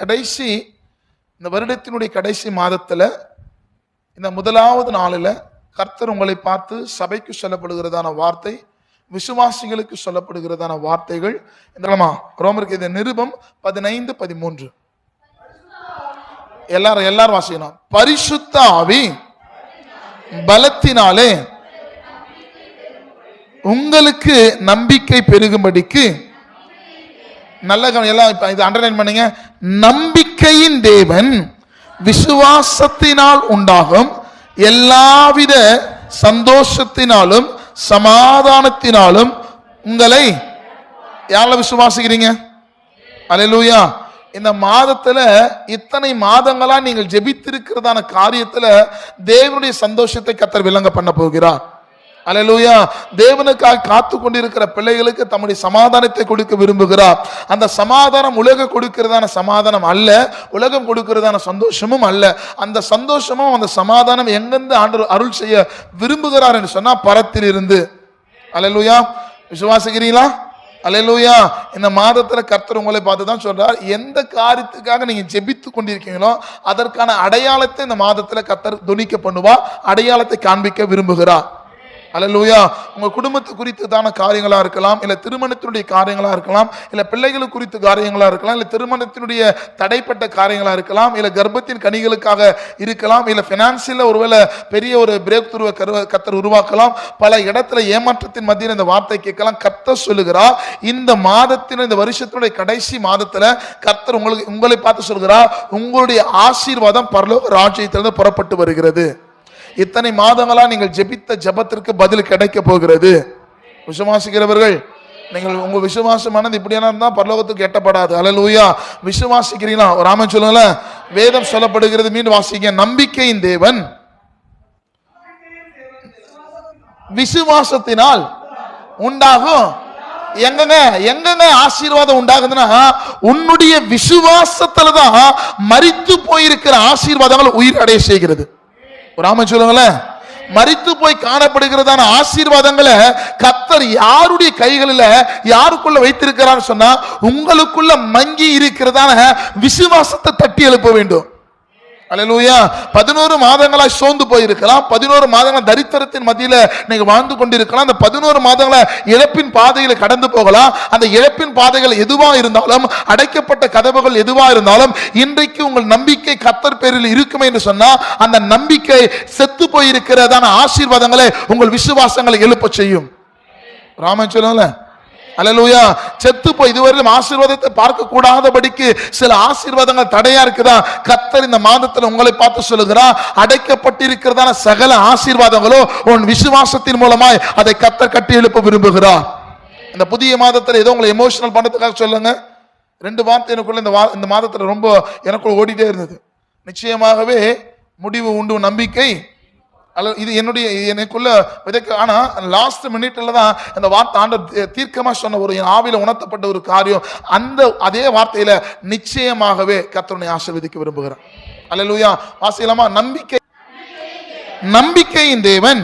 கடைசி இந்த வருடத்தினுடைய கடைசி மாதத்துல இந்த முதலாவது நாளில் கர்த்தர் உங்களை பார்த்து சபைக்கு சொல்லப்படுகிறதான வார்த்தை விசுவாசிகளுக்கு சொல்லப்படுகிறதான வார்த்தைகள் இந்த ரோமருக்கு இது நிருபம் பதினைந்து பதிமூன்று. எல்லாரும் எல்லாரும் வாசிக்கணும். பரிசுத்த ஆவி பலத்தினாலே உங்களுக்கு நம்பிக்கை பெருகும்படிக்கு நல்ல கவனம் எல்லாம் இது அண்டர்லைன் பண்ணுங்க. நம்பிக்கையின் தேவன் விசுவாசத்தினால் உண்டாகும். எல்லாவித சந்தோஷத்தினாலும் சமாதானத்தினாலும் உங்களை யாரில் விசுவாசிக்கிறீங்க? அலையலூயா இந்த மாதத்துல இத்தனை மாதங்களா நீங்கள் ஜெபித்திருக்கிறதான காரியத்துல தேவனுடைய சந்தோஷத்தை கத்தர் விளங்க பண்ண போகிறார். அலலூயா தேவனுக்காக காத்து கொண்டிருக்கிற பிள்ளைகளுக்கு தம்முடைய சமாதானத்தை கொடுக்க விரும்புகிறார். அந்த சமாதானம் உலக கொடுக்கிறதான சமாதானம் அல்ல உலகம் கொடுக்கிறதான சந்தோஷமும் அல்ல. அந்த சந்தோஷமும் அந்த சமாதானம் எங்கிருந்து ஆண்டு அருள் செய்ய விரும்புகிறார் என்று சொன்னா பரத்தில் இருந்து அலலூயா விசுவாசிக்கிறீங்களா? அலையலூயா இந்த மாதத்துல கர்த்தர் உங்களை பார்த்து தான் சொல்றார். எந்த காரியத்துக்காக நீங்க ஜெபித்து கொண்டிருக்கீங்களோ அதற்கான அடையாளத்தை இந்த மாதத்துல கர்த்தர் துணிக்க பண்ணுவா அடையாளத்தை காண்பிக்க விரும்புகிறார். அல்லேலூயா உங்க குடும்பத்து குறித்ததான காரியங்களா இருக்கலாம் இல்ல திருமணத்தினுடைய காரியங்களா இருக்கலாம் இல்ல பிள்ளைகளுக்கு குறித்த காரியங்களா இருக்கலாம் இல்ல திருமணத்தினுடைய தடைப்பட்ட காரியங்களா இருக்கலாம் இல்ல கர்ப்பத்தின் கனிகளுக்காக இருக்கலாம் இல்ல பினான்சியல ஒருவேளை பெரிய ஒரு பிரேக் துருவ கத்தர் உருவாக்கலாம் பல இடத்துல ஏமாற்றத்தின் மத்தியில் இந்த வார்த்தை கேட்கலாம். கர்த்தர் சொல்லுகிறார் இந்த மாதத்தின் இந்த வருஷத்தினுடைய கடைசி மாதத்துல கத்தர் உங்களுக்கு உங்களை பார்த்து சொல்கிறார் உங்களுடைய ஆசீர்வாதம் பரலோக ராஜ்யத்திலிருந்து புறப்பட்டு வருகிறது. இத்தனை மாதங்களா நீங்கள் ஜெபித்த ஜெபத்திற்கு பதில் கிடைக்க போகிறது. விசுவாசிக்கிறவர்கள் நீங்கள் உங்க விசுவாசமானது இப்படியான இருந்தா பரலோகத்துக்கு எட்டப்படாது. அலலூயா விசுவாசிக்கிறீங்களா? ஒரு ஆமென் வேதம் சொல்லப்படுகிறது மீண்டும் வாசிக்க நம்பிக்கையின் தேவன் விசுவாசத்தினால் உண்டாகும். எங்கங்க எங்கங்க ஆசீர்வாதம் உண்டாகுதுன்னா உன்னுடைய விசுவாசத்துல தான் மரித்து போயிருக்கிற ஆசீர்வாதங்கள் உயிர் அடைய செய்கிறது. ஒரு ஆமென் சொல்லுங்களேன். போய் காணப்படுகிறதான ஆசீர்வாதங்களை கத்தர் யாருடைய கைகளில் யாருக்குள்ள வைத்திருக்கிறான்னு சொன்னா உங்களுக்குள்ள மங்கி இருக்கிறதான விசுவாசத்தை தட்டி எழுப்ப வேண்டும். அலலூயா பதினோரு மாதங்களாய் சோர்ந்து போயிருக்கலாம். பதினோரு மாதங்கள் தரித்திரத்தின் மத்தியில நீங்க வாழ்ந்து கொண்டிருக்கலாம். அந்த பதினோரு மாதங்கள இழப்பின் பாதையில கடந்து போகலாம். அந்த இழப்பின் பாதைகள் எதுவா இருந்தாலும் அடைக்கப்பட்ட கதவுகள் எதுவா இருந்தாலும் இன்றைக்கு உங்கள் நம்பிக்கை கத்தர் பேரில் இருக்குமே என்று சொன்னா அந்த நம்பிக்கை செத்து போயிருக்கிறதான ஆசீர்வாதங்களை உங்கள் விசுவாசங்களை எழுப்ப செய்யும். ராமன் சொல்லுங்களேன். அலலூயா செத்து போய் இதுவரையிலும் ஆசீர்வாதத்தை பார்க்க கூடாதபடிக்கு சில ஆசீர்வாதங்கள் தடையா இருக்குதா? கத்தர் இந்த மாதத்தில் உங்களை பார்த்து சொல்லுகிறா அடைக்கப்பட்டிருக்கிறதான சகல ஆசீர்வாதங்களோ உன் விசுவாசத்தின் மூலமாய் அதை கத்தர் கட்டி எழுப்ப விரும்புகிறார் இந்த புதிய மாதத்தில் ஏதோ உங்களை எமோஷனல் பண்ணதுக்காக சொல்லுங்க. ரெண்டு வார்த்தை எனக்குள்ள இந்த வா- இந்த மாதத்தில் ரொம்ப எனக்குள்ள ஓடிட்டே இருந்தது. நிச்சயமாகவே முடிவு உண்டு நம்பிக்கை. அல்லது இது என்னுடைய எனக்குள்ள விதைக்க ஆனா லாஸ்ட் மினிட்ல தான் இந்த வார்த்தை ஆண்டு தீர்க்கமா சொன்ன ஒரு என் ஆவில உணர்த்தப்பட்ட ஒரு காரியம் அந்த அதே வார்த்தையில நிச்சயமாகவே கத்தனை ஆசிர்வதிக்க விரும்புகிறேன். அல்லேலூயா வாசிக்கலாமா? நம்பிக்கை நம்பிக்கையின் தேவன்.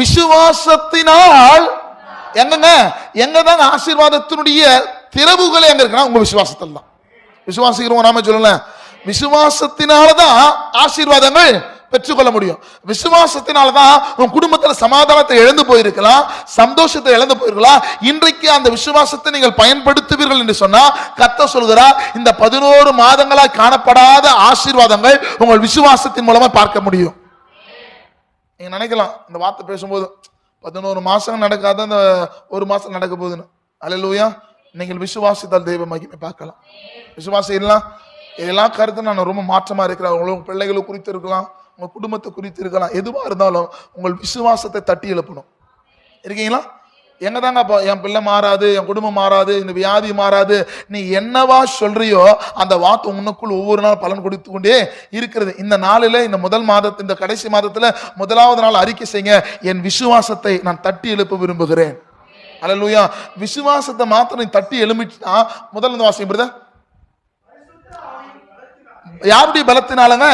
விசுவாசத்தினால் எங்கங்க எங்க தாங்க ஆசீர்வாதத்தினுடைய திறவுகளே எங்க இருக்குன்னா உங்க விசுவாசத்தில் தான் விசுவாசிக்கிறவங்க நாம சொல்லல. விசுவாசத்தினாலதான் ஆசீர்வாதங்கள் பெற்றுக்கொள்ள முடியும். விசுவாசத்தினால தான் உன் குடும்பத்துல சமாதானத்தை இழந்து போயிருக்கலாம் சந்தோஷத்தை இழந்து போயிருக்கலாம். இன்றைக்கு அந்த விசுவாசத்தை நீங்கள் பயன்படுத்துவீர்கள் என்று சொன்னா கத்த சொல்கிறார் இந்த பதினோரு மாதங்களாய் காணப்படாத ஆசீர்வாதங்கள் உங்கள் விசுவாசத்தின் மூலமா பார்க்க முடியும். நீங்க நினைக்கலாம் இந்த வார்த்தை பேசும்போது பதினோரு மாசம் நடக்காத அந்த ஒரு மாசம் நடக்க போகுதுன்னு. அலையிலூயா நீங்கள் விசுவாசித்தால் தெய்வ மகிமை பார்க்கலாம். விசுவாசம் இல்லை இதெல்லாம் கருத்து நான் ரொம்ப மாற்றமா இருக்கிறேன். உங்களுக்கு பிள்ளைகளும் குறித்து இருக்கலாம். உங்கள் குடும்பத்தை குறித்து இருக்கலாம் எதுவாக இருந்தாலும் உங்கள் விசுவாசத்தை தட்டி எழுப்பணும். இருக்கீங்களா? எங்க தாங்க அப்போ என் பிள்ளை மாறாது என் குடும்பம் மாறாது இந்த வியாதி மாறாது. நீ என்னவா சொல்றியோ அந்த வார்த்தை உனக்குள் ஒவ்வொரு நாள் பலன் கொடுத்து கொண்டே இருக்கிறது. இந்த நாளில் இந்த முதல் மாதத்து இந்த கடைசி மாதத்தில் முதலாவது நாள் அறிக்கை செய்யுங்க. என் விசுவாசத்தை நான் தட்டி எழுப்ப விரும்புகிறேன். அல்லேலூயா விசுவாசத்தை மாத்திரம் நீ தட்டி எழுமிச்சுனா முதல் இந்த வாசிங்க பிரதர் யாருடைய பலத்தினாலங்க?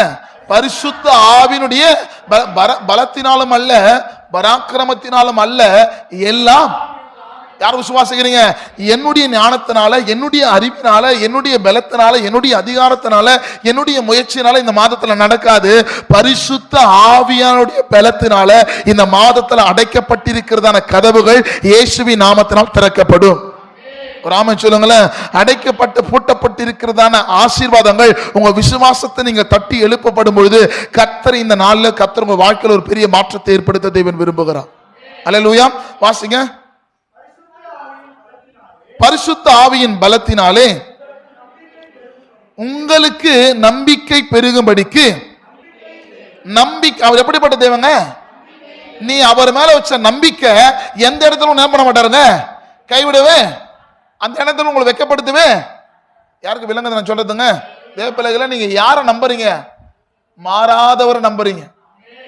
பரிசுத்த ஆவினுடைய ப- பர- பலத்தினாலும் அல்ல பராக்கிரமத்தினாலும் அல்ல எல்லாம். யார் விசுவாசிக்கிறீங்க? என்னுடைய ஞானத்தினால என்னுடைய அறிவினால என்னுடைய பலத்தினால என்னுடைய அதிகாரத்தினால என்னுடைய முயற்சினால இந்த மாதத்துல நடக்காது. பரிசுத்த ஆவியானுடைய பலத்தினால இந்த மாதத்துல அடைக்கப்பட்டிருக்கிறதான கதவுகள் இயேசுவி நாமத்தினால் திறக்கப்படும். ஒரு ஆமென் சொல்லுங்களேன் அடைக்கப்பட்டு பூட்டப்பட்டிருக்கிறதான ஆசீர்வாதங்கள் உங்க விசுவாசத்தை நீங்க தட்டி எழுப்பப்படும் பொழுது கத்தர் இந்த நாளில் கத்தர் உங்க வாழ்க்கையில் ஒரு பெரிய மாற்றத்தை ஏற்படுத்த தேவன் விரும்புகிறார். அல்லேலூயா வாசிங்க. பரிசுத்த ஆவியின் பலத்தினாலே உங்களுக்கு நம்பிக்கை பெருகும்படிக்கு நம்பிக்கை அவர் எப்படிப்பட்ட தேவங்க? நீ அவர் மேல வச்ச நம்பிக்கை எந்த இடத்துல என்ன பண்ண மாட்டாருங்க? கைவிடவே அந்த இடத்துல உங்களை வெக்கப்படுத்துவே யாருக்கு விலங்குது நான் சொல்றதுங்க? தேவ நீங்க யாரை நம்புறீங்க? மாறாதவரை நம்புறீங்க.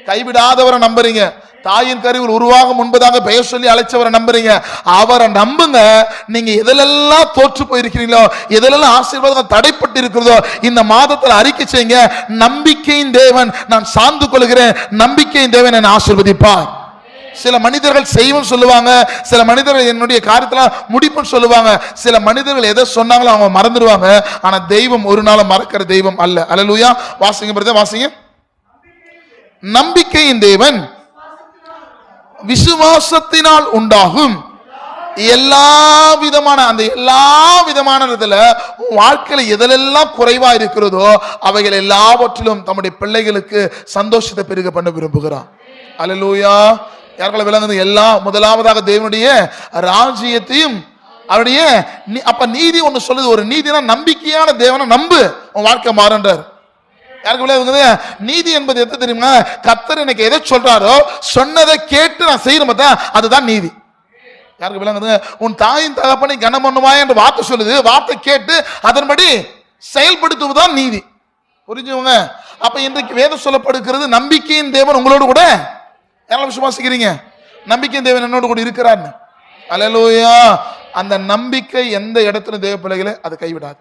கைவிடாதவரை நம்புறீங்க. தாயின் கருவில் உருவாகும் முன்பதாக பெயர் சொல்லி அழைச்சவரை நம்புறீங்க. அவரை நம்புங்க. நீங்க எதிலெல்லாம் தோற்று போயிருக்கிறீங்களோ எதிலெல்லாம் ஆசீர்வாதம் தடைப்பட்டு இருக்கிறதோ இந்த மாதத்தில் அறிக்கை செய்யுங்க. நம்பிக்கையின் தேவன் நான் சார்ந்து கொள்கிறேன். நம்பிக்கையின் தேவன் என்னை ஆசீர்வதிப்பார். சில மனிதர்கள் செய்வோம் சொல்லுவாங்க. சில மனிதர்கள் என்னுடைய காரியத்தெல்லாம் முடிப்புன்னு சொல்லுவாங்க. சில மனிதர்கள் எதை சொன்னாங்களோ அவங்க மறந்துடுவாங்க. ஆனா தெய்வம் ஒரு நாளும் மறக்கிற தெய்வம் அல்ல. அலலூயா வாசிங்க பிரதர் வாசிங்க. நம்பிக்கையின் தேவன் விசுவாசத்தினால் உண்டாகும். எல்லா விதமான அந்த எல்லா விதமான இதுல வாழ்க்கையில் வாழ்க்கையில எதிலெல்லாம் குறைவா இருக்கிறதோ அவைகள் எல்லாவற்றிலும் தம்முடைய பிள்ளைகளுக்கு சந்தோஷத்தை பெருக பண்ண விரும்புகிறான். அலலூயா யாருக்குள்ள விளங்குது? எல்லாம் முதலாவதாக தேவனுடைய ராஜ்யத்தையும் அவருடைய நீ- அப்ப நீதி ஒன்று சொல்லுது. ஒரு நீதினா நம்பிக்கையான தேவனை நம்பு. உன் வாழ்க்கை மாறுன்றார் யாருக்கு விளையாடுங்க நீதி என்பது எது தெரியுமா? கத்தர் எனக்கு எதை சொல்றாரோ சொன்னதை கேட்டு நான் செய்யணும் பார்த்தா அதுதான் நீதி. யாருக்கு விளங்குது? உன் தாயின் தகப்பனை கனம் பண்ணுவாய் என்று வார்த்தை சொல்லுது. வார்த்தை கேட்டு அதன்படி செயல்படுத்துவதுதான் நீதி. புரிஞ்சுவங்க அப்ப இன்றைக்கு வேதம் சொல்லப்படுகிறது நம்பிக்கையின் தேவன் உங்களோடு கூட யாரால விசுவாசிக்கிறீங்க? நம்பிக்கை தேவன் என்னோடு கூட இருக்கிறார்னு. அல்லேலூயா அந்த நம்பிக்கை எந்த இடத்துல தேவ பிள்ளைகளே அது கைவிடாது.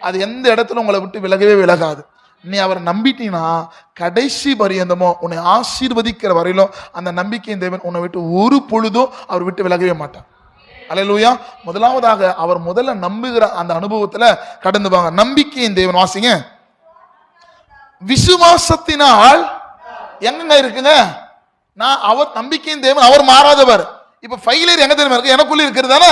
அது எந்த இடத்துல உங்களை விட்டு விலகவே விலகாது. நீ அவரை நம்பிட்டீங்கன்னா கடைசி பரியந்தமோ உன்னை ஆசீர்வதிக்கிற வரையிலும் அந்த நம்பிக்கையின் தேவன் உன்னை விட்டு ஒரு பொழுதும் அவர் விட்டு விலகவே மாட்டார். அலையலூயா முதலாவதாக அவர் முதல்ல நம்புகிற அந்த அனுபவத்துல கடந்து வாங்க. நம்பிக்கையின் தேவன் வாசிங்க. விசுவாசத்தினால் எங்கங்க இருக்குங்க? நான் அவர் நம்பிக்கையின் தேவன் அவர் மாறாதவர். இப்ப ஃபைலியர் எங்க தெரியுமா இருக்கு? எனக்குள்ள இருக்கிறதான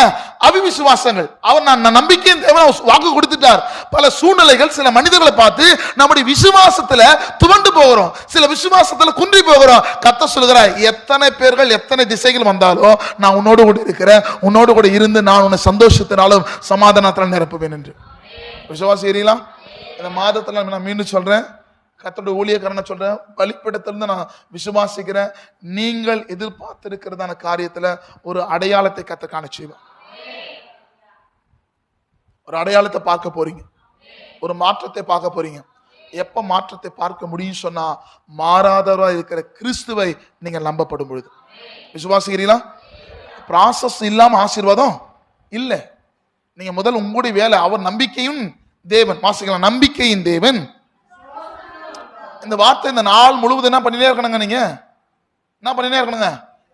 அவிவிசுவாசங்கள். அவர் நான் நம்பிக்கையின் தேவன் அவர் வாக்கு கொடுத்துட்டார். பல சூழ்நிலைகள் சில மனிதர்களை பார்த்து நம்முடைய விசுவாசத்துல துவண்டு போகிறோம். சில விசுவாசத்துல குன்றி போகிறோம். கத்த சொல்லுகிறார் எத்தனை பேர்கள் எத்தனை திசைகள் வந்தாலும் நான் உன்னோடு கூட இருக்கிறேன். உன்னோடு கூட இருந்து நான் உன்னை சந்தோஷத்தினாலும் சமாதானத்தினாலும் நிரப்புவேன் என்று. விசுவாசம் ஏறீங்களா இந்த மாதத்துல நான் மீண்டும் சொல்றேன். கத்தோட ஊழியக்காரனை சொல்றேன் பலிப்பிடத்திலிருந்து நான் விசுவாசிக்கிறேன். நீங்கள் எதிர்பார்த்திருக்கிறதான காரியத்துல ஒரு அடையாளத்தை கத்த காண செய்வேன் ஒரு அடையாளத்தை பார்க்க போறீங்க. ஒரு மாற்றத்தை பார்க்க போறீங்க. எப்ப மாற்றத்தை பார்க்க முடியும் சொன்னா மாறாதவரா இருக்கிற கிறிஸ்துவை நீங்க நம்பப்படும் பொழுது. விசுவாசிக்கிறீங்களா? ப்ராசஸ் இல்லாம ஆசீர்வாதம் இல்லை. நீங்க முதல் உங்களுடைய வேலை அவர் நம்பிக்கையும் தேவன். வாசிக்கலாம் நம்பிக்கையின் தேவன். இந்த வார்த்தை இந்த நாள் முழுவதும் என்ன பண்ணினே இருக்கணுங்க நீங்க? என்ன பண்ணினே இருக்கணுங்க?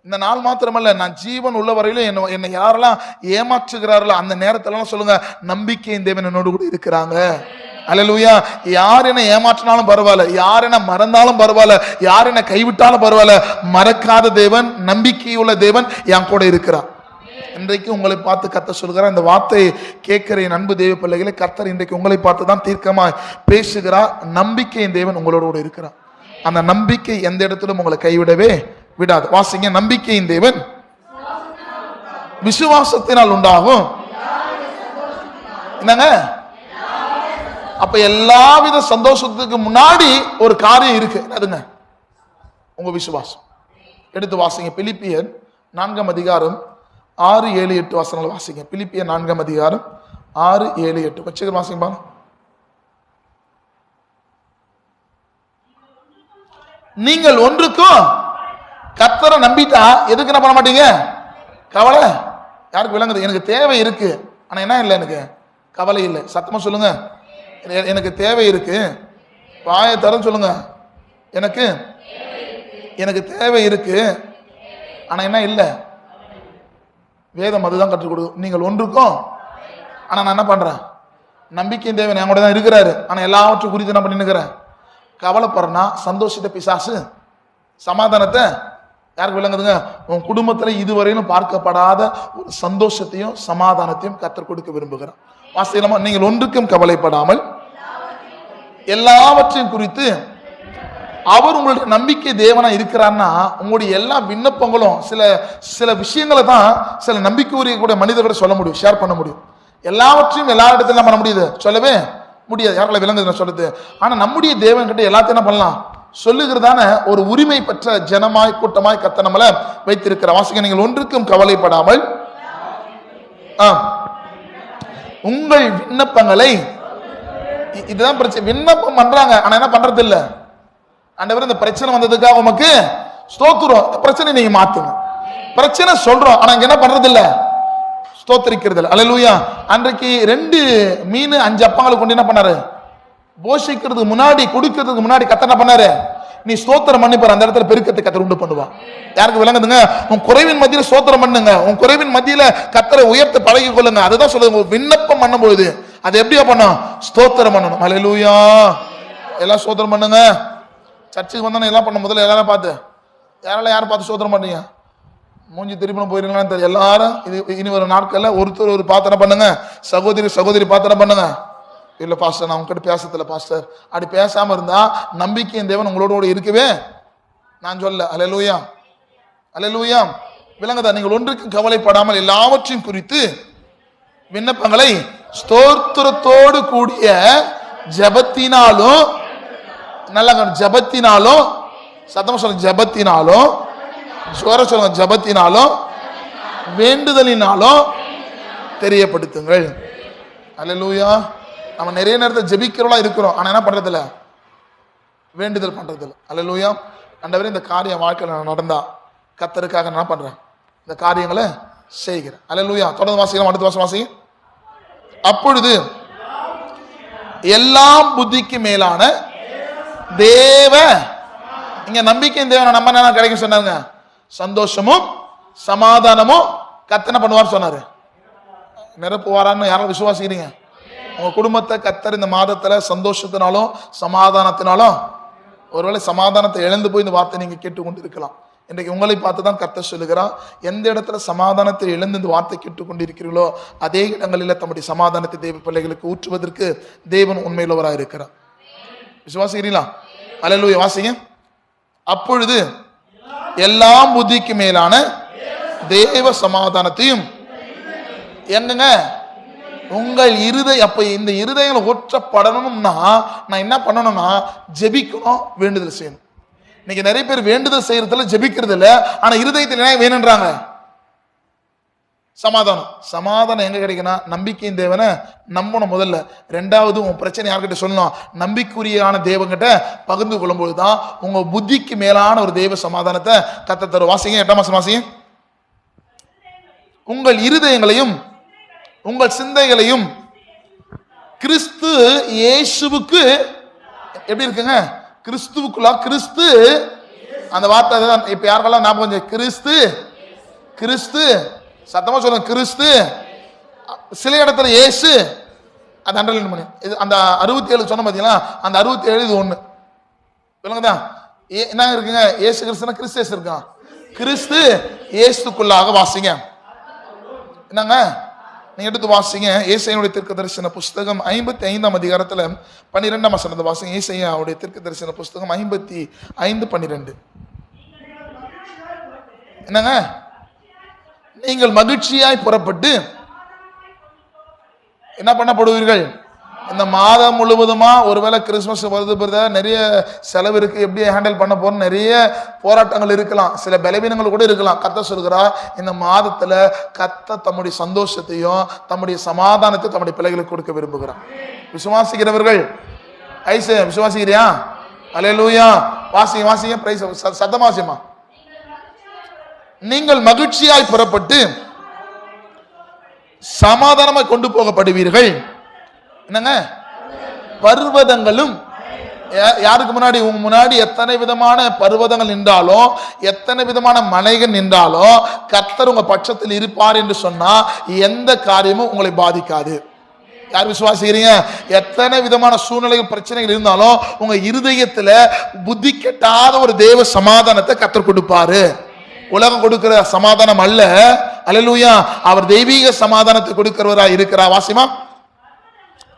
இந்த நாள் மாத்திரமல்ல நான் ஜீவன் உள்ள வரையிலும் என்ன என்னை யாரெல்லாம் ஏமாற்றுகிறார்களோ அந்த நேரத்திலலாம் சொல்லுங்க நம்பிக்கையின் தேவன் என்னோடு கூட இருக்கிறாங்க. அல்லேலூயா யார் என்ன ஏமாற்றினாலும் பரவாயில்ல யார் என்ன மறந்தாலும் பரவாயில்ல யார் என்ன கைவிட்டாலும் பரவாயில்ல மறக்காத தேவன் நம்பிக்கையுள்ள தேவன் என் கூட இருக்கிறான் இன்றைக்கு உங்களை பார்த்து கத்த சொல்கிறார் இந்த வார்த்தையை கேட்கிற என் அன்பு தேவ பிள்ளைகளை கத்தர் இன்றைக்கு உங்களை பார்த்து தான் தீர்க்கமாக பேசுகிறார். நம்பிக்கையின் தேவன் உங்களோட இருக்கிறார். அந்த நம்பிக்கை எந்த இடத்திலும் உங்களை கைவிடவே விடாது. வாசிங்க நம்பிக்கையின் தேவன் விசுவாசத்தினால் உண்டாகும். என்னங்க? அப்ப எல்லாவித சந்தோஷத்துக்கு முன்னாடி ஒரு காரியம் இருக்கு. அதுங்க உங்க விசுவாசம். எடுத்து வாசிங்க பிலிப்பியன் நான்காம் அதிகாரம் ஆறு ஏழு எட்டு வசனங்கள் வாசிங்க. பிலிப்பிய நான்காம் அதிகாரம் ஆறு ஏழு எட்டு. வச்சுக்க வாசிங்க பாருங்க. நீங்கள் ஒன்றுக்கும் கத்தரை நம்பிட்டா எதுக்கு என்ன பண்ண மாட்டீங்க? கவலை? யாருக்கு விளங்குது? எனக்கு தேவை இருக்கு. ஆனா என்ன இல்லை எனக்கு? கவலை இல்லை. சத்தமா சொல்லுங்க. எனக்கு தேவை இருக்கு. வாயை தர சொல்லுங்க. எனக்கு? எனக்கு தேவை இருக்கு. ஆனா என்ன இல்லை? வேதம் அதுதான் கற்றுக் கொடுக்கும் நீங்கள் ஒன்றுக்கும் ஆனா நான் என்ன பண்றேன்? நம்பிக்கையின் தேவன் என் கூட தான் இருக்கிறாரு. ஆனா எல்லாவற்றும் குறித்து என்ன பண்ணிருக்கிறேன் நிற்கிறேன் கவலைப்படுறேன்னா சந்தோஷத்தை பிசாசு. சமாதானத்தை யாருக்கு விளங்குதுங்க? உன் குடும்பத்துல இதுவரையிலும் பார்க்கப்படாத ஒரு சந்தோஷத்தையும் சமாதானத்தையும் கற்றுக் கொடுக்க விரும்புகிறேன் வாசிக்கலாமா? நீங்கள் ஒன்றுக்கும் கவலைப்படாமல் எல்லாவற்றையும் குறித்து அவர் உங்களுடைய நம்பிக்கை தேவனா இருக்கிறார்னா உங்களுடைய எல்லா விண்ணப்பங்களும் சில சில விஷயங்களை தான் சில நம்பிக்கை உரிய கூட மனிதர்கிட்ட சொல்ல முடியும் ஷேர் பண்ண முடியும். எல்லாவற்றையும் எல்லா இடத்துல பண்ண முடியுது? சொல்லவே முடியாது. யாரால விளங்குது நான் சொல்றது? ஆனா நம்முடைய தேவன் கிட்ட எல்லாத்தையும் என்ன பண்ணலாம்? சொல்லுகிறதான ஒரு உரிமை பெற்ற ஜனமாய் கூட்டமாய் கத்த வைத்திருக்கிற வாசிக்க நீங்கள் ஒன்றுக்கும் கவலைப்படாமல் ஆ, உங்கள் விண்ணப்பங்களை இதுதான் பிரச்சனை. விண்ணப்பம் பண்றாங்க ஆனா என்ன பண்றது இல்லை ஆண்டவர் இந்த பிரச்சனை வந்ததுக்காக உமக்கு ஸ்தோத்துறோம் பிரச்சனை நீங்க மாத்துங்க. பிரச்சனை சொல்றோம் ஆனா இங்க என்ன பண்றது இல்ல ஸ்தோத்தரிக்கிறது இல்ல அலலூயா அன்றைக்கு ரெண்டு மீன் அஞ்சு அப்பங்களை கொண்டு என்ன பண்ணாரு? போஷிக்கிறதுக்கு முன்னாடி குடிக்கிறதுக்கு முன்னாடி கத்த என்ன பண்ணாரு? நீ ஸ்தோத்திரம் பண்ணி பாரு அந்த இடத்துல பெருக்கத்தை கத்தர் உண்டு பண்ணுவான் யாருக்கு விளங்குதுங்க? உன் குறைவின் மத்தியில ஸ்தோத்திரம் பண்ணுங்க. உன் குறைவின் மத்தியில கத்தரை உயர்த்து பழகி கொள்ளுங்க அதுதான் சொல்லுங்க விண்ணப்பம் பண்ணும்பொழுது. அது எப்படியா பண்ணும்? ஸ்தோத்திரம் பண்ணணும். அல்லேலூயா எல்லாம் ஸ்தோத்திரம் பண்ணுங்க. சர்ச்சுக்கு வந்தானே எல்லாம் பண்ண முதல்ல எல்லாரும் பார்த்து யாரெல்லாம் யாரும் பார்த்து சோதனை பண்ணீங்க மூஞ்சி திருப்பி போயிருங்களான்னு தெரியும் எல்லாரும் இது இனி ஒரு நாட்கள்ல ஒருத்தர் ஒரு பாத்திரம் பண்ணுங்க. சகோதரி சகோதரி பாத்திரம் பண்ணுங்க. இல்லை பாஸ்டர் நான் உங்ககிட்ட பேசத்துல பாஸ்டர் அப்படி பேசாமல் இருந்தால் நம்பிக்கையின் தேவன் உங்களோட இருக்கவே நான் சொல்ல அலலூயா அலலூயா விளங்குதா நீங்கள் ஒன்றுக்கு கவலைப்படாமல் எல்லாவற்றையும் குறித்து விண்ணப்பங்களை ஸ்தோத்திரத்தோடு கூடிய ஜெபத்தினாலும் நல்லா கவனி, ஜெபத்தினாலும் சத்தமா சொல்லுங்க ஜபத்தினாலும் சுவர சொல்லுங்க ஜபத்தினாலும் வேண்டுதலினாலும் தெரியப்படுத்துங்கள். அல்லேலூயா. நம்ம நிறைய நேரத்தில் ஜெபிக்கிறவளா இருக்கிறோம். ஆனா என்ன பண்றதில்ல? வேண்டுதல் பண்றதில்ல. அல்லேலூயா. அண்டவரே இந்த காரியம் வாழ்க்கையில் நடந்தா கத்தருக்காக நான் என்ன பண்றேன்? இந்த காரியங்களை செய்கிறேன். அல்லேலூயா. தொடர்ந்து வாசிக்கலாம் அடுத்த வாசம் வாசிங்க அப்பொழுது எல்லாம் புத்திக்கு மேலான தேவ. இங்க நம்பிக்கையும் தேவனை? நம்ம என்ன கிடைக்கும் சொன்னாங்க? சந்தோஷமும் சமாதானமும் கத்தனை பண்ணுவார் சொன்னாரு. நிரப்புவாரான்னு யாரும் விசுவாசிக்கிறீங்க? உங்க குடும்பத்தை கத்தர் இந்த மாதத்துல சந்தோஷத்தினாலும் சமாதானத்தினாலும் ஒருவேளை சமாதானத்தை இழந்து போய் இந்த வார்த்தை நீங்க கேட்டுக்கொண்டு இருக்கலாம் இன்றைக்கு உங்களை பார்த்து தான் கத்த சொல்லுகிறார். எந்த இடத்துல சமாதானத்தை இழந்து இந்த வார்த்தை கேட்டுக்கொண்டு இருக்கிறீர்களோ அதே இடங்களில் தம்முடைய சமாதானத்தை தேவ பிள்ளைகளுக்கு ஊற்றுவதற்கு தேவன் உண்மையுள்ளவராக இருக்கிறார் விசுவாசிக்கிறீங்களா அலல்லூய வாசிங்க. அப்பொழுது எல்லாம் புத்திக்கு மேலான தேவ சமாதானத்தையும் என்னங்க உங்கள் இருதை அப்ப இந்த இருதயங்கள் ஒற்றப்படணும்னா நான் என்ன பண்ணணும்னா ஜெபிக்கணும் வேண்டுதல் செய்யணும். இன்னைக்கு நிறைய பேர் வேண்டுதல் செய்யறதுல ஜெபிக்கிறது இல்லை ஆனா இருதயத்தில் என்ன வேணுன்றாங்க சமாதானம். சமாதானம் எங்க கிடைக்குன்னா நம்பிக்கையின் தேவனை நம்பணும் முதல்ல. ரெண்டாவது உன் பிரச்சனை யார்கிட்ட சொல்லணும்? நம்பிக்கைக்குரியான தேவங்கிட்ட பகிர்ந்து கொள்ளும்போது தான் உங்க புத்திக்கு மேலான ஒரு தெய்வ சமாதானத்தை கத்த தரும் வாசிங்க எட்டாம் மாசம் வாசிங்க. உங்கள் இருதயங்களையும் உங்கள் சிந்தைகளையும் கிறிஸ்து இயேசுவுக்கு எப்படி இருக்குங்க? கிறிஸ்துவுக்குள்ளா கிறிஸ்து? அந்த வார்த்தை தான் இப்ப யாருக்கெல்லாம் ஞாபகம் கொஞ்சம் கிறிஸ்து கிறிஸ்து சத்தமா சொல்லுங்க கிறிஸ்து சில இடத்துல ஏசு அது அண்டர்லைன் பண்ணி இது அந்த அறுபத்தி ஏழு சொன்ன பார்த்தீங்களா அந்த அறுபத்தி ஏழு இது ஒண்ணு. சொல்லுங்கதான் ஏ- என்ன இருக்குங்க? ஏசு கிறிஸ்துனா கிறிஸ்து ஏசு இருக்கான் கிறிஸ்து இயேசுக்குள்ளாக வாசிங்க. என்னங்க? நீங்க எடுத்து வாசிங்க. ஏசையனுடைய தீர்க்க தரிசன புஸ்தகம் ஐம்பத்தி ஐந்தாம் அதிகாரத்துல பன்னிரெண்டாம் வசனத்தை வாசிங்க. ஏசையாவுடைய தீர்க்க தரிசன புஸ்தகம் ஐம்பத்தி ஐந்து பன்னிரெண்டு. என்னங்க? நீங்கள் மகிழ்ச்சியாய் புறப்பட்டு என்ன பண்ணப்படுவீர்கள்? இந்த மாதம் முழுவதுமா ஒருவேளை கிறிஸ்மஸ் வருது பிரதர் நிறைய செலவு இருக்கு எப்படி ஹேண்டில் பண்ண போறோம் நிறைய போராட்டங்கள் இருக்கலாம். சில பலவீனங்கள் கூட இருக்கலாம். கத்த சொல்கிறா இந்த மாதத்துல கத்த தம்முடைய சந்தோஷத்தையும் தம்முடைய சமாதானத்தையும் தம்முடைய பிள்ளைகளுக்கு கொடுக்க விரும்புகிறான் விசுவாசிக்கிறவர்கள் ஐசு விசுவாசிக்கிறியா? அலையலூயா வாசிங்க வாசிங்க பிரைஸ் சத்தமாசியமா நீங்கள் மகிழ்ச்சியாய் புறப்பட்டு சமாதானமாக கொண்டு போகப்படுவீர்கள். என்னங்க? பர்வதங்களும் யா- யாருக்கு முன்னாடி? உங்க முன்னாடி எத்தனை விதமான பர்வதங்கள் நின்றாலும் எத்தனை விதமான மலைகள் நின்றாலும் கத்தர் உங்க பட்சத்தில் இருப்பார் என்று சொன்னா எந்த காரியமும் உங்களை பாதிக்காது. யார் விசுவாசிக்கிறீங்க? எத்தனை விதமான சூழ்நிலைகள் பிரச்சனைகள் இருந்தாலும் உங்க இருதயத்துல புத்தி கெட்டாத ஒரு தேவ சமாதானத்தை கத்தர் கொடுப்பாரு. உலகம் கொடுக்கிற சமாதானம் அல்ல. அலலூயா அவர் தெய்வீக சமாதானத்தை கொடுக்கிறவரா இருக்கிறா வாசிமா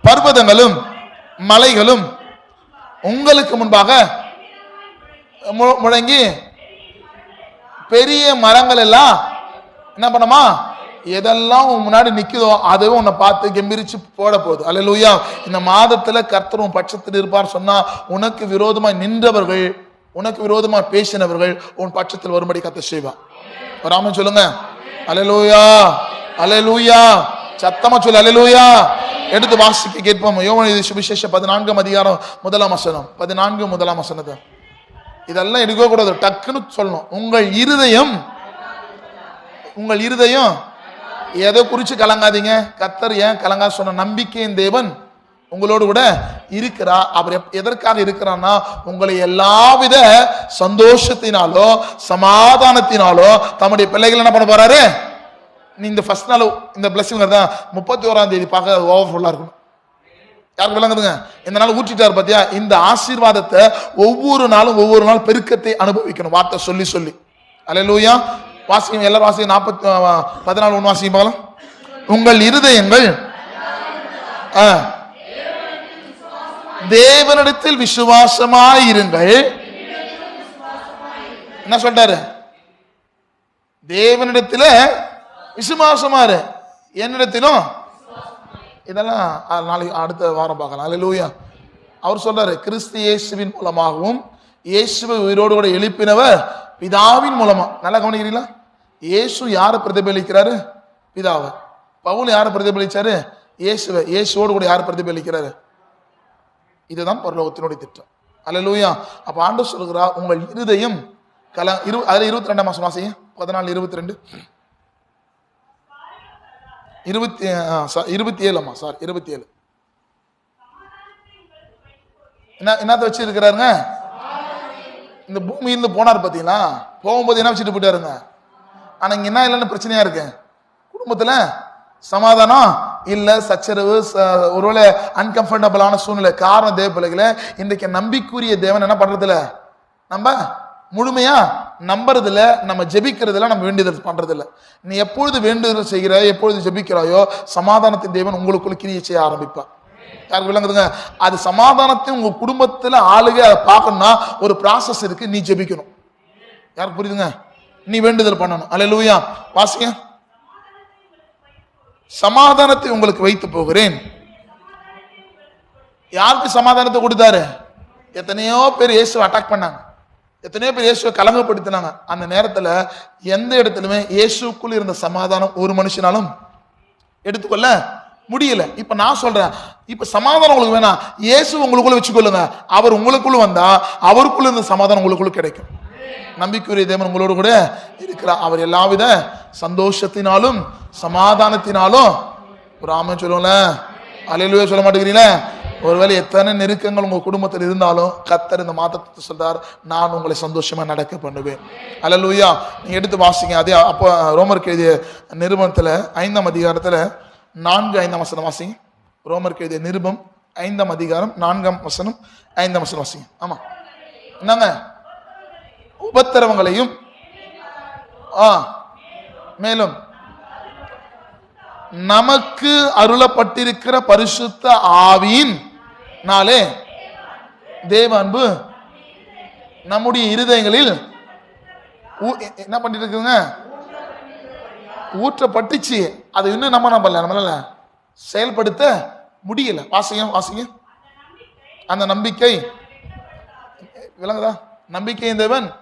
பர்வதங்களும் மலைகளும் உங்களுக்கு முன்பாக முழங்கி பெரிய மரங்கள் எல்லாம் என்ன பண்ணுமா? எதெல்லாம் உன் முன்னாடி நிற்குதோ அதுவும் உன்னை பார்த்து கெம்பிரிச்சு போட போகுது. அலலூயா இந்த மாதத்துல கர்த்தரும் பட்சத்தில் இருப்பார் சொன்னா உனக்கு விரோதமாய் நின்றவர்கள் உனக்கு விரோதமா பேசினவர்கள் உன் பட்சத்தில் வரும்படி கத்த செய்வான் வராம சொல்லுங்க. அலலூயா அலலூயா சத்தமா சொல்லு. அலலூயா எடுத்து வாசிக்க கேட்போம். யோவன இது சுவிசேஷ பதினான்காம் அதிகாரம் முதலாம் வசனம். பதினான்கு முதலாம் வசனத்தை. இதெல்லாம் எடுக்க கூடாது. டக்குன்னு சொல்லணும். உங்கள் இருதயம் உங்கள் இருதயம் எதை குறிச்சு கலங்காதீங்க? கத்தர் ஏன் கலங்கா சொன்ன நம்பிக்கையின் தேவன் உங்களோடு கூட இருக்கிறா அவர் எப்- எதற்காக இருக்கிறான்னா உங்களை எல்லாவித சந்தோஷத்தினாலோ சமாதானத்தினாலோ தம்முடைய பிள்ளைகள் என்ன பண்ண போறாரு? நீ இந்த ஃபர்ஸ்ட் நாள் இந்த பிளஸிங் தான் முப்பத்தி ஓராம் தேதி பார்க்க ஓவர்ஃபுல்லாக இருக்கணும். யாருக்கு விளங்குதுங்க? இந்த நாள் ஊற்றிட்டார் பார்த்தியா இந்த ஆசீர்வாதத்தை ஒவ்வொரு நாளும் ஒவ்வொரு நாள் பெருக்கத்தை அனுபவிக்கணும். வார்த்தை சொல்லி சொல்லி. அலைய லூயா வாசிக்கும் எல்லாரும் வாசிக்கும் நாற்பத்தி பதினாலு ஒன்று வாசிக்கும் பார்க்கலாம். உங்கள் இருதயங்கள் ஆ. தேவனிடத்தில் விசுவாசமாயிருங்கள் என்ன சொல்றாரு? தேவனிடத்துல விசுவாசமாரு என்னிடத்திலும்? இதெல்லாம் நாளைக்கு அடுத்த வாரம் பார்க்கலாம். அல்லேலூயா அவர் சொல்றாரு கிறிஸ்து இயேசுவின் மூலமாகவும் இயேசுவை உயிரோடு கூட எழுப்பினவர் பிதாவின் மூலமா நல்லா கவனிக்கிறீங்களா? இயேசு யாரை பிரதிபலிக்கிறாரு? பிதாவை. பவுல் யாரை பிரதிபலிச்சாரு? இயேசுவை. இயேசுவோடு கூட யார் பிரதிபலிக்கிறாரு? இதுதான் பரலோகத்தினுடைய திட்டம். அல்லேலூயா. அப்ப ஆண்டு சொல்கிறா உங்கள் இருதயம் கல இரு அதுல இருபத்தி ரெண்டாம் மாசம் வாசிங்க. பதினாலு இருபத்தி ரெண்டு இருபத்தி ஆ, இருபத்தி ஏழாம்மா சார் இருபத்தி ஏழு என்ன என்னத்த வச்சு இருக்கிறாருங்க இந்த பூமியிலிருந்து போனார் பாத்தீங்களா? போகும்போது என்ன வச்சுட்டு போயிட்டாருங்க? ஆனா இங்க என்ன இல்லைன்னு பிரச்சனையா இருக்கு? குடும்பத்துல சமாதானம் இல்ல சச்சரவு ச- ஒருவேளை அன்கம்ஃபர்டபுளான சூழ்நிலை காரணம் தேவ பிள்ளைகளை இன்றைக்கு நம்பிக்குரிய தேவன் என்ன பண்ணுறதில்ல நம்ம முழுமையா நம்புறதில்ல நம்ம ஜெபிக்கிறதுல நம்ம வேண்டுதல் பண்றதில்ல. நீ எப்பொழுது வேண்டுதல் செய்கிற எப்பொழுது ஜெபிக்கிறாயோ சமாதானத்தின் தேவன் உங்களுக்குள்ள கிரியை செய்ய ஆரம்பிப்பா யாருக்கு விளங்குதுங்க? அது சமாதானத்தை உங்க குடும்பத்துல ஆளுக அதை பார்க்கணும்னா ஒரு ப்ராசஸ் இருக்கு நீ ஜெபிக்கணும். யாருக்கு புரியுதுங்க? நீ வேண்டுதல் பண்ணணும். அல்லேலூயா வாசிங்க. சமாதானத்தை உங்களுக்கு வைத்து போகிறேன். யாருக்கு சமாதானத்தை கொடுத்தாரு? எத்தனையோ பேர் இயேசுவை அட்டாக் பண்ணாங்க. எத்தனையோ பேர் இயேசுவை கலங்கப்படுத்தினாங்க. அந்த நேரத்தில் எந்த இடத்துலையுமே இயேசுக்குள் இருந்த சமாதானம் ஒரு மனுஷனாலும் எடுத்துக்கொள்ள முடியல. இப்ப நான் சொல்றேன் இப்ப சமாதானம் உங்களுக்கு வேணாம். இயேசு உங்களுக்குள்ள வச்சுக்கொள்ளுங்க. அவர் உங்களுக்குள்ள வந்தா அவருக்குள்ள இருந்த சமாதானம் உங்களுக்குள்ள கிடைக்கும். நம்பிக்கையுரிய தேவன் உங்களோடு கூட இருக்கிறார். அவர் எல்லாவித சந்தோஷத்தினாலும் சமாதானத்தினாலும் ஒரு சொல்லுவோம்ல? அலையிலுவே சொல்ல மாட்டேங்கிறீங்களே? ஒருவேளை எத்தனை நெருக்கங்கள் உங்க குடும்பத்தில் இருந்தாலும் கத்தர் இந்த மாதத்தை சொல்றார் நான் உங்களை சந்தோஷமா நடக்க பண்ணுவேன். அலலூயா நீங்க எடுத்து வாசிங்க. அதே அப்போ ரோமர் எழுதிய நிருபத்தில் ஐந்தாம் அதிகாரத்தில் நான்கு ஐந்தாம் வசனம் வாசிங்க. ரோமர் எழுதிய நிருபம் ஐந்தாம் அதிகாரம் நான்காம் வசனம் ஐந்தாம் வசனம் வாசிங்க. ஆமா. என்னங்க? உபத்திரவங்களையும் ஆ மேலும் நமக்கு அருளப்பட்டிருக்கிற பரிசுத்த ஆவியின் நாளே தேவ அன்பு நம்முடைய இருதயங்களில் ஊ- என்ன பண்ணிட்டு இருக்குங்க ஊற்றப்பட்டுச்சு. அது இன்னும் நம்ம நம்பல நம்மளால செயல்படுத்த முடியல. வாசிங்க வாசிங்க. அந்த நம்பிக்கை விளங்குதா? நம்பிக்கையின் தேவன்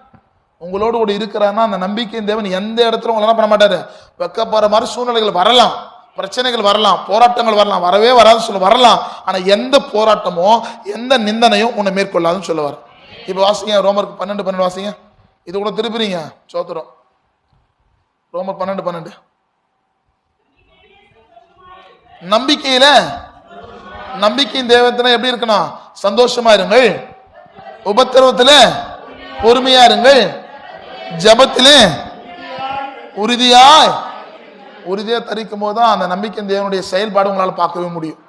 உங்களோடு கூட இருக்கிறான்னா அந்த நம்பிக்கையின் தேவன் எந்த இடத்துல உங்களை என்ன பண்ண மாட்டாரு? வெக்கப்படுற மாதிரி சூழ்நிலைகள் வரலாம். பிரச்சனைகள் வரலாம். போராட்டங்கள் வரலாம். வரவே வராதுன்னு சொல்ல வரலாம். ஆனால் எந்த போராட்டமோ எந்த நிந்தனையும் உன்னை மேற்கொள்ளாதுன்னு சொல்லுவார். இப்போ வாசிங்க ரோமருக்கு பன்னெண்டு பன்னெண்டு வாசிங்க. இது கூட திருப்பிறீங்க சோத்திரம். ரோமர் பன்னெண்டு பன்னெண்டு. நம்பிக்கையில நம்பிக்கையின் தேவத்தின எப்படி இருக்கணும்? சந்தோஷமா இருங்கள். உபத்திரவத்தில் பொறுமையா இருங்கள். ஜபத்திலே உறுதியாய் உறுதியா தரிக்கும் போது தான் அந்த நம்பிக்கை தேவனுடைய செயல்பாடு உங்களால் பார்க்கவே முடியும்.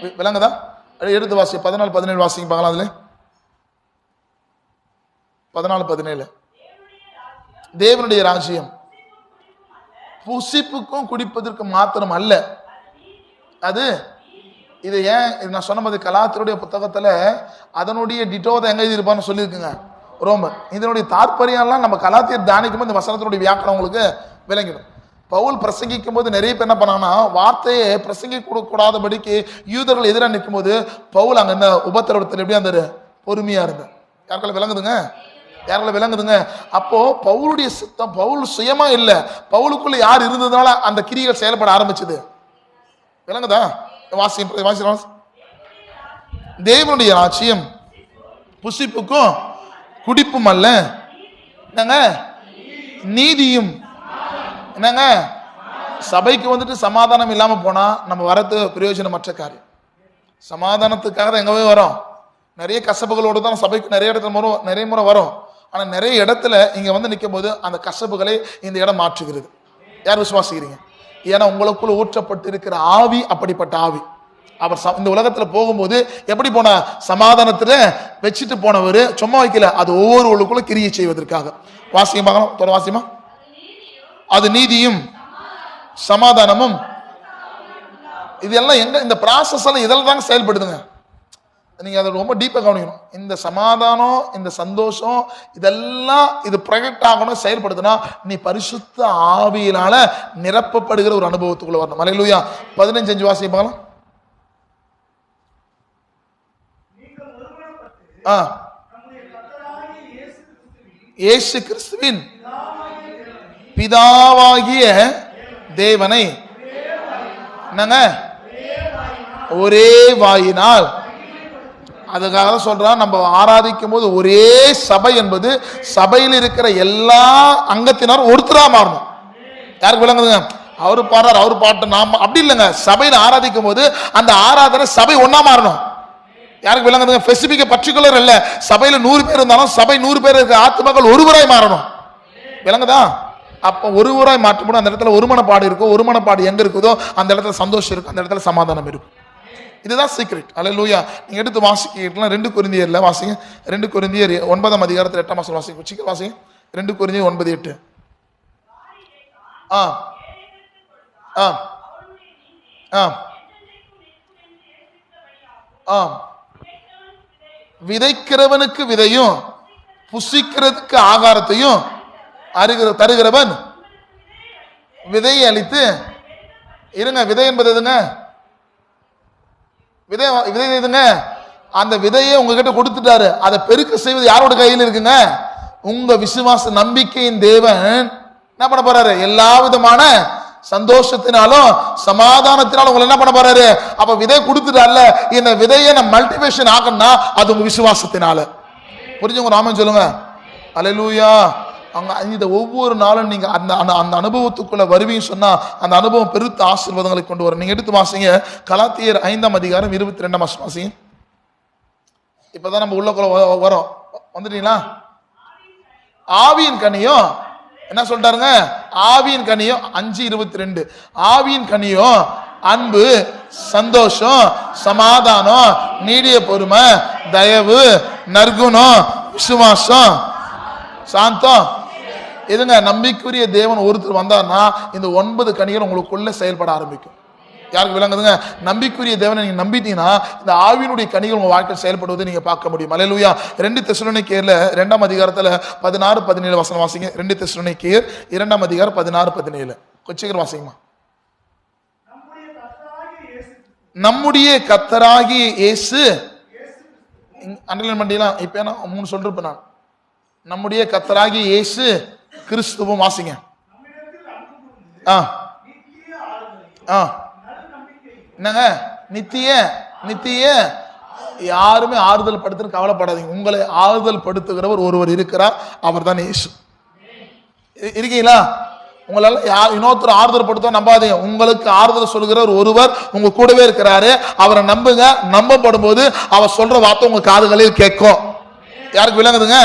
வி- விளங்குதா? அது எடுத்து வாசி பதினாலு பதினேழு வாசிங்க பார்க்கலாம் அதுல. பதினாலு பதினேழு. தேவனுடைய ராஜ்யம். புசிப்புக்கும் குடிப்பதற்கும் மாத்திரம் அல்ல. அது இது ஏன் இது நான் சொன்ன மாதிரி கலாத்தினுடைய புத்தகத்துல அதனுடைய டிட்டோதை எங்க எழுதியிருப்பான்னு சொல்லியிருக்குங்க. ரோமன் இதனுடைய தாற்பயம்லாம் நம்ம கலாத்தியர் தியானிக்கும் போது இந்த வசனத்தினுடைய வியாக்கணம் உங்களுக்கு விளங்கிடும். பவுல் பிரசங்கிக்கும் போது நிறைய பேர் என்ன பண்ணாங்கன்னா வார்த்தையை பிரசங்கி கூடாதபடிக்கு யூதர்கள் எதிராக நிற்கும் போது பவுல் அங்கே என்ன உபத்திரவத்தில் எப்படி அந்த பொறுமையா இருந்தார். யாருக்கெல்லாம் விளங்குதுங்க? யாருக்கெல்லாம் விளங்குதுங்க? அப்போ பவுலுடைய சித்தம் பவுல் சுயமா இல்லை. பவுலுக்குள்ள யார் இருந்ததுனால அந்த கிரிகள் செயல்பட ஆரம்பிச்சது? விளங்குதா? வாசி வாசி தேவனுடைய ராஜ்யம் புசிப்புக்கும் குடிப்பும் அல்ல. என்னங்க? நீதியும். என்னங்க? சபைக்கு வந்துட்டு சமாதானம் இல்லாமல் போனால் நம்ம வரது பிரயோஜனமற்ற காரியம். சமாதானத்துக்காக தான் எங்கே போய் வரோம்? நிறைய கசப்புகளோடு தான் சபைக்கு நிறைய இடத்துல முறை நிறைய முறை வரும். ஆனால் நிறைய இடத்துல இங்கே வந்து நிற்கும் போது அந்த கசப்புகளை இந்த இடம் மாற்றுகிறது. யார் விசுவாசிக்கிறீங்க? ஏன்னா உங்களுக்குள்ள ஊற்றப்பட்டு இருக்கிற ஆவி அப்படிப்பட்ட ஆவி. அவர் ச- இந்த உலகத்துல போகும்போது எப்படி போன? சமாதானத்துல வச்சுட்டு போனவர் சும்மா வைக்கல. அது ஒவ்வொருவர்களுக்குள்ள கிரியை செய்வதற்காக. வாசியம் பார்க்கலாம். தொடர் வாசியமா அது நீதியும் சமாதானமும். இதெல்லாம் எங்க இந்த ப்ராசஸ் எல்லாம் இதெல்லாம் தாங்க செயல்படுதுங்க. நீங்க அதை ரொம்ப டீப்பாக கவனிக்கணும். இந்த சமாதானம் இந்த சந்தோஷம் இதெல்லாம் இது ப்ரொஜெக்ட் ஆகணும் செயல்படுதுன்னா நீ பரிசுத்த ஆவியினால நிரப்பப்படுகிற ஒரு அனுபவத்துக்குள்ள வரணும். மலையிலூயா பதினஞ்சு அஞ்சு வாசி பார்க்கலாம் ஆ. இயேசு கிறிஸ்துவின் பிதாவாகிய தேவனை. என்னங்க? ஒரே வாயினால். அதுக்காக தான் சொல்றான் நம்ம ஆராதிக்கும் போது ஒரே சபை என்பது சபையில் இருக்கிற எல்லா அங்கத்தினரும் ஒருத்தராக மாறணும். யாருக்கு விளங்குதுங்க? அவர் பாடுறார் அவர் பாட்டு நாம அப்படி இல்லைங்க. சபையில் ஆராதிக்கும் போது அந்த ஆராதனை சபை ஒன்றா மாறணும். யாருக்கு விளங்குதுங்க? ஸ்பெசிபிக் பர்டிகுலர் இல்ல. சபையில நூறு பேர் இருந்தாலும் சபை நூறு பேர் இருக்க ஆத்மாக்கள் ஒருவராய் மாறணும். விளங்குதா? அப்போ ஒருவராய் மாற்றும்போது அந்த இடத்துல ஒருமனப்பாடு இருக்கும் ஒருமனப்பாடு எங்க இருக்குதோ அந்த இடத்துல சந்தோஷம் இருக்கும் அந்த இடத்துல சமாதானம் இருக்கும். இதுதான் சீக்ரெட் அல்லேலூயா நீங்க எடுத்து வாசிக்கலாம். ரெண்டு குருந்தியர்ல வாசிங்க. ரெண்டு குருந்தியர் ஒன்பதாம் அதிகாரத்தில் எட்டாம் மாசம் வாசிங்க. சீக்கிரம் வாசிங்க. ரெண்டு குருந்தியர் ஒன்பது எட்டு. ஆ. ஆ. ஆ. ஆ. விதைக்கிறவனுக்கு விதையும் புசிக்கிறதுக்கு ஆகாரத்தையும் அருகிற தருகிறவன் விதையை அளித்து இருங்க விதை என்பது எதுங்க? விதை விதை எதுங்க? அந்த விதையை உங்ககிட்ட கொடுத்துட்டாரு. அதை பெருக்க செய்வது யாரோட கையில் இருக்குங்க? உங்க விசுவாச நம்பிக்கையின் தேவன். என்ன பண்ண போறாரு? எல்லா விதமான சந்தோஷத்தினாலும் சமாதானத்தினாலும் உங்களை என்ன பண்ண போறாரு? அப்ப விதை கொடுத்துட்டால இந்த விதையை நம்ம மல்டிவேஷன் ஆகணும்னா அது உங்க விசுவாசத்தினால. புரிஞ்சுங்க ராமன் சொல்லுங்க. அலையூயா அங்க இந்த ஒவ்வொரு நாளும் நீங்க அந்த அந்த அந்த அனுபவத்துக்குள்ள வருவீங்க சொன்னா அந்த அனுபவம் பெருத்த ஆசீர்வாதங்களை கொண்டு வரும். நீங்க எடுத்து வாசிங்க. கலாத்தியர் ஐந்தாம் அதிகாரம் இருபத்தி ரெண்டாம் வருஷம் வாசிங்க. இப்பதான் நம்ம உள்ளக்குள்ள வரோம். வந்துட்டீங்களா? ஆவியின் கனியும் என்ன சொல்றாருங்க? ஆவியின் கனியும் அஞ்சு இருபத்தி ரெண்டு ஆவியின் கனியும் அன்பு சந்தோஷம் சமாதானம் நீடிய பொறுமை தயவு நற்குணம் விசுவாசம். சாந்தம். இதுங்க நம்பிக்கைக்குரிய தேவன் ஒருத்தர் வந்தார்னா இந்த ஒன்பது கனிகள் உங்களுக்குள்ள செயல்பட ஆரம்பிக்கும். யாருக்கு விளங்குதுங்க? நம்பிக்குரிய தேவனை நீங்க நம்பிட்டீங்கன்னா இந்த ஆவியினுடைய கனிகள் உங்க வாழ்க்கையில் செயல்படுவதை நீங்க பார்க்க முடியும். அலையலூயா ரெண்டு தெசுலனிக்கேர்ல ரெண்டாம் அதிகாரத்துல பதினாறு பதினேழு வசனம் வாசிங்க. ரெண்டு தெசுலனிக்கேர் இரண்டாம் அதிகாரம் பதினாறு பதினேழு. கொஞ்சம் வாசிங்கம்மா. நம்முடைய கத்தராகி இயேசு. அண்டர்லைன் பண்ணிடலாம். இப்போ நான் மூணு சொல்றேன் நான். நம்முடைய கத்தராகி இயேசு கிறிஸ்துவும் வாசிங்க. ஆ. ஆ. என்னங்க? நித்திய நித்திய. யாருமே ஆறுதல் படுத்துன்னு கவலைப்படாதீங்க. உங்களை ஆறுதல் படுத்துகிறவர் ஒருவர் இருக்கிறார். அவர் தான் இயேசு இருக்கீங்களா? உங்களால் யார் இன்னொருத்தர் ஆறுதல் படுத்தோ நம்பாதீங்க. உங்களுக்கு ஆறுதல் சொல்கிறவர் ஒருவர் உங்க கூடவே இருக்கிறாரு. அவரை நம்புங்க. நம்பப்படும் போது அவர் சொல்ற வார்த்தை உங்க காதுகளில் கேட்கும். யாருக்கு விளங்குதுங்க?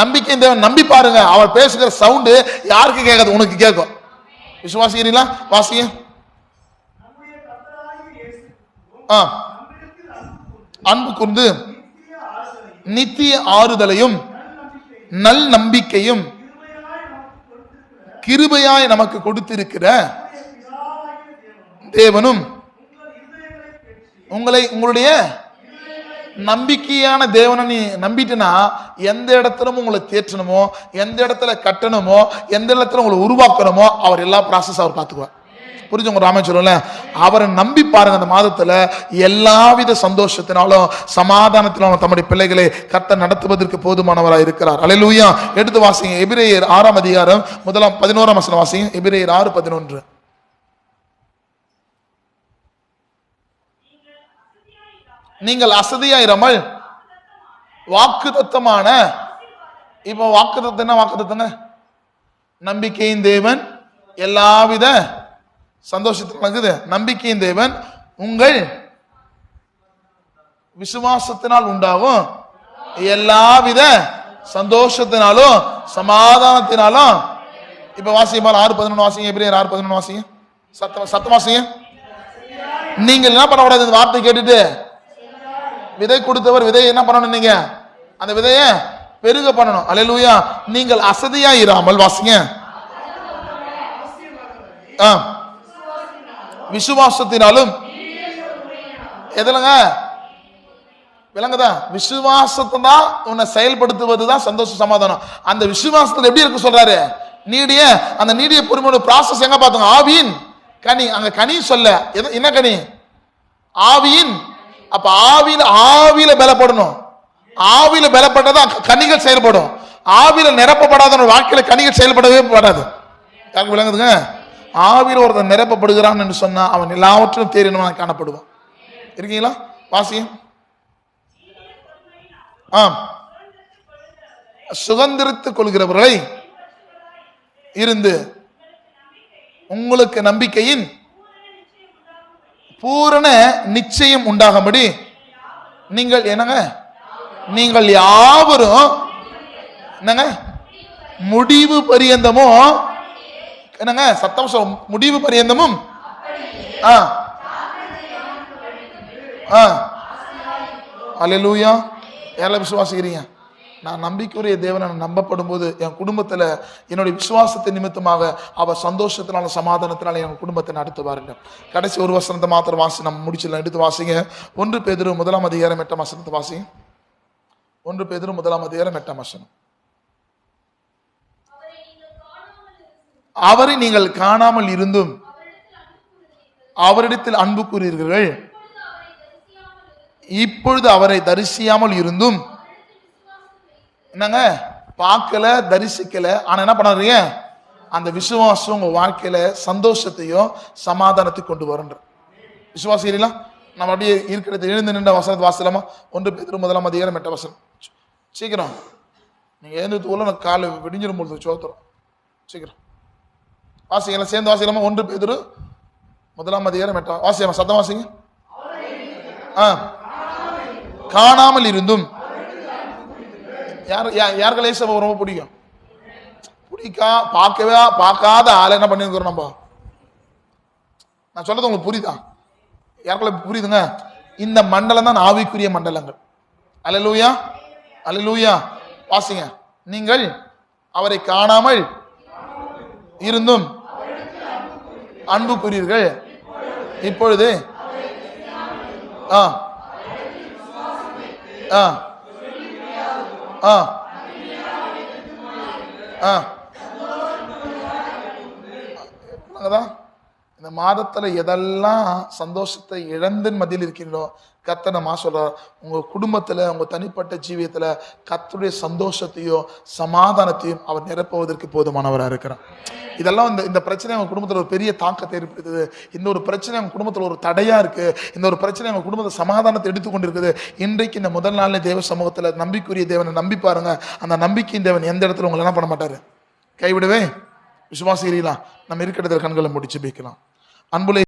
நம்பிக்கை தேவன் நம்பி பாருங்க. அவர் பேசுகிற சவுண்டு யாருக்கு கேட்காது? உனக்கு கேட்கும். விசுவாசிக்கிறீங்களா? வாசிங்க ஆ அன்பு கூர்ந்து நித்திய ஆறுதலையும் நல் நம்பிக்கையும் கிருபையாய் நமக்கு கொடுத்திருக்கிற தேவனும் உங்களை உங்களுடைய நம்பிக்கையான தேவனை நீ நம்பிட்டனா எந்த இடத்துல உங்களை தேற்றணுமோ எந்த இடத்துல கட்டணுமோ எந்த இடத்துல உங்களை உருவாக்கணுமோ அவர் எல்லா ப்ராசஸ் அவர் பார்த்துக்குவார். புரிஞ்சுங்க ராமேஸ்வரம்ல அவரை நம்பி பாருங்க அந்த மாதத்துல எல்லாவித சந்தோஷத்தினாலும் சமாதானத்தினாலும் தம்முடைய பிள்ளைகளை கத்த நடத்துவதற்கு போதுமானவராக இருக்கிறார். அலையிலூயா எடுத்து வாசிங்க. எபிரேயர் ஆறாம் அதிகாரம் முதலாம் பதினோராம் வசனம் வாசிங்க. எபிரேயர் ஆறு பதினொன்று. நீங்கள் அசதியாயிராமல் வாக்கு தத்தமான இப்போ வாக்கு தத்தம் என்ன? வாக்கு தத்தங்க நம்பிக்கையின் தேவன் எல்லாவித சந்தோஷத்தில் இருக்குது நம்பிக்கையின் தேவன் உங்கள் விசுவாசத்தினால் உண்டாகும். எல்லாவித சந்தோஷத்தினாலும் சமாதானத்தினாலும். இப்ப வாசிங்க ஆறு பதினொன்று வாசிங்க எப்படி ஆறு பதினொன்று வாசிங்க. சத்தம் சத்தம் வாசிங்க. நீங்கள் என்ன பண்ணக்கூடாது? இந்த வார்த்தை கேட்டுட்டு. விதை கொடுத்தவர் விதையை என்ன பண்ணணும் நீங்க? அந்த விதையை பெருக பண்ணணும். அலையலூயா நீங்கள் அசதியா இராமல் வாசிங்க. ஆ. விசுவாசத்தினாலும். எதுலங்க? விளங்குதா? விசுவாசத்தை தான் உன்னை செயல்படுத்துவது தான் சந்தோஷ சமாதானம். அந்த விசுவாசத்தில் எப்படி இருக்கு சொல்றாரு? நீடிய அந்த நீடிய பொறுமையோட ப்ராசஸ் எங்க பார்த்தோம் ஆவியின் கனி. அங்க கனி சொல்ல. எது- என்ன கனி? ஆவியின். அப்ப ஆவியில ஆவியில பலப்படணும். ஆவியில பலப்பட்டதா கனிகள் செயல்படும். ஆவியில நிரப்பப்படாத வாழ்க்கையில கனிகள் செயல்படவே படாது. யாருக்கு விளங்குதுங்க? ஆவியில் ஒருத்தன் நிரப்பப்படுகிறான் என்று சொன்னால் அவன் எல்லாவற்றிலும் தேறினவன் காணப்படுவான். இருக்கீங்களா? வாசியம் ஆம். சுதந்திரித்துக் கொள்கிறவர்களை இருந்து உங்களுக்கு நம்பிக்கையின் பூரண நிச்சயம் உண்டாகும்படி நீங்கள் என்னங்க? நீங்கள் யாவரும் என்னங்க? முடிவு பரியந்தமும் என்னங்க சத்தம் முடிவு பரியந்தமும்? ஆ. ஆ. அல்லேலூயா யாரெல்லாம் விசுவாசிக்கிறீங்க? நான் நம்பிக்கையுரிய தேவனை நான் நம்பப்படும் போது என் குடும்பத்தில் என்னுடைய விசுவாசத்தை நிமித்தமாக அவர் சந்தோஷத்தினால சமாதானத்தினால என் குடும்பத்தை நடத்து பாருங்க கடைசி ஒரு வசனத்தை மாத்திரம் வாசி நம்ம முடிச்சிடலாம். எடுத்து வாசிங்க. ஒன்று பேதுரு முதலாம் அதிகாரம் எட்டாம் வசனத்தை வாசிங்க ஒன்று பேதுரு முதலாம் அதிகாரம் எட்டாம் வசனம். அவரை நீங்கள் காணாமல் இருந்தும் அவரிடத்தில் அன்பு கூறுகிறீர்கள் இப்பொழுது அவரை தரிசியாமல் இருந்தும் என்னங்க? பார்க்கல தரிசிக்கல. ஆனா என்ன பண்ணாருங்க அந்த விசுவாசம் உங்க வாழ்க்கையில சந்தோஷத்தையும் சமாதானத்தையும் கொண்டு வரும்ன்ற. விசுவாசிக்கிறீங்களா? நம்ம அப்படியே இருக்கிறது எழுந்து நின்ற வசனத்து வாசலமா ஒன்று பேர் முதலாம் அதிகாரம் எட்ட வசனம். சீக்கிரம். நீங்க எழுந்ததுக்குள்ள நான் காலை விடிஞ்சிடும் பொழுது சோத்துறோம். சீக்கிரம். வாசிங்களா சேர்ந்து வாசிக்கலாமா ஒன்று பேதுரு முதலாம் அதிகாரம் எட்டாம் வாசியம் சத்தம் வாசிங்க. ஆ. காணாமல் இருந்தும். யார் யா- யாருக்கு லேசாக ரொம்ப பிடிக்கும்? பிடிக்கா பார்க்கவே பார்க்காத ஆளை என்ன பண்ணிருக்கிறோம் நம்ம? நான் சொல்றது உங்களுக்கு புரியுதா? யாருக்குள்ள புரியுதுங்க? இந்த மண்டலம் தான் ஆவிக்குரிய மண்டலங்கள். அலலூயா அலலூயா வாசிங்க. நீங்கள் அவரை காணாமல் இருந்தும் அன்பு கூறீர்கள் இப்பொழுது ஆ ஆ ஆ ஆ. இந்த மாதத்துல எதெல்லாம் சந்தோஷத்தை இழந்தின் மத்தியில் இருக்கீங்களோ கத்தனை மா உங்கள் குடும்பத்தில் உங்கள் உங்க தனிப்பட்ட ஜீவியத்தில் கத்தருடைய சந்தோஷத்தையும் சமாதானத்தையும் அவர் நிரப்புவதற்கு போதுமானவரா இருக்கிறார். இதெல்லாம் இந்த இந்த பிரச்சனை உங்கள் குடும்பத்தில் ஒரு பெரிய தாக்கத்தை ஏற்படுத்துது. இந்த ஒரு பிரச்சனை அவங்க குடும்பத்தில் ஒரு தடையா இருக்கு. இந்த ஒரு பிரச்சனை அவங்க குடும்பத்தை சமாதானத்தை எடுத்துக்கொண்டு இருக்குது. இன்றைக்கு இந்த முதல் நாளில் தேவ சமூகத்துல நம்பிக்குரிய தேவனை நம்பி பாருங்க. அந்த நம்பிக்கையின் தேவன் எந்த இடத்துல உங்களை என்ன பண்ண மாட்டாரு? கைவிடவே? விசுவாசிக்கிறீங்களா நம்ம இருக்கிற கண்களை முடிச்சு வைக்கலாம். அன்புலே